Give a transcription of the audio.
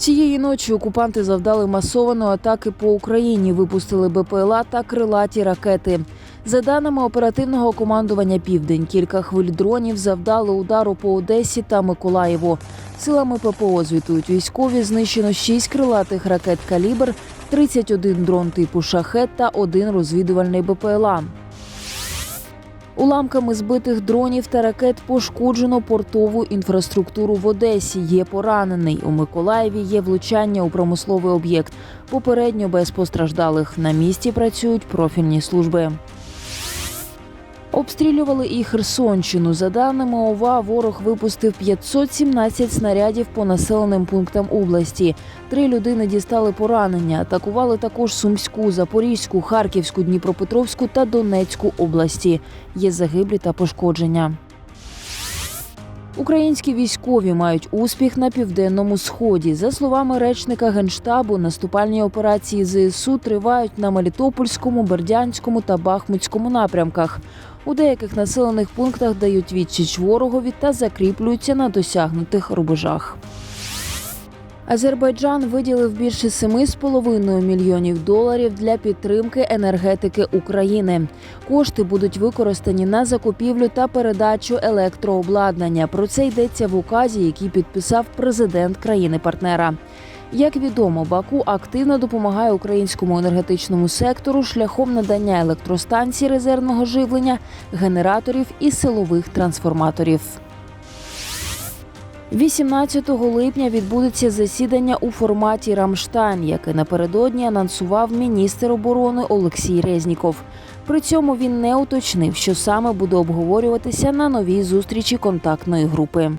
Цієї ночі окупанти завдали масованої атаки по Україні, випустили БПЛА та крилаті ракети. За даними оперативного командування Південь, кілька хвиль дронів завдали удару по Одесі та Миколаєву. Силами ППО звітують військові. Знищено 6 крилатих ракет калібр, 31 дрон типу шахет та один розвідувальний БПЛА. Уламками збитих дронів та ракет пошкоджено портову інфраструктуру в Одесі. Є поранений. У Миколаєві є влучання у промисловий об'єкт. Попередньо без постраждалих. На місці працюють профільні служби. Обстрілювали і Херсонщину. За даними ОВА, ворог випустив 517 снарядів по населеним пунктам області. Три людини дістали поранення. Атакували також Сумську, Запорізьку, Харківську, Дніпропетровську та Донецьку області. Є загиблі та пошкодження. Українські військові мають успіх на південному сході. За словами речника генштабу, наступальні операції ЗСУ тривають на Мелітопольському, Бердянському та Бахмутському напрямках. У деяких населених пунктах дають відсіч ворогові та закріплюються на досягнутих рубежах. Азербайджан виділив більше 7,5 мільйонів доларів для підтримки енергетики України. Кошти будуть використані на закупівлю та передачу електрообладнання. Про це йдеться в указі, який підписав президент країни-партнера. Як відомо, Баку активно допомагає українському енергетичному сектору шляхом надання електростанцій резервного живлення, генераторів і силових трансформаторів. 18 липня відбудеться засідання у форматі Рамштайн, яке напередодні анонсував міністр оборони Олексій Резніков. При цьому він не уточнив, що саме буде обговорюватися на новій зустрічі контактної групи.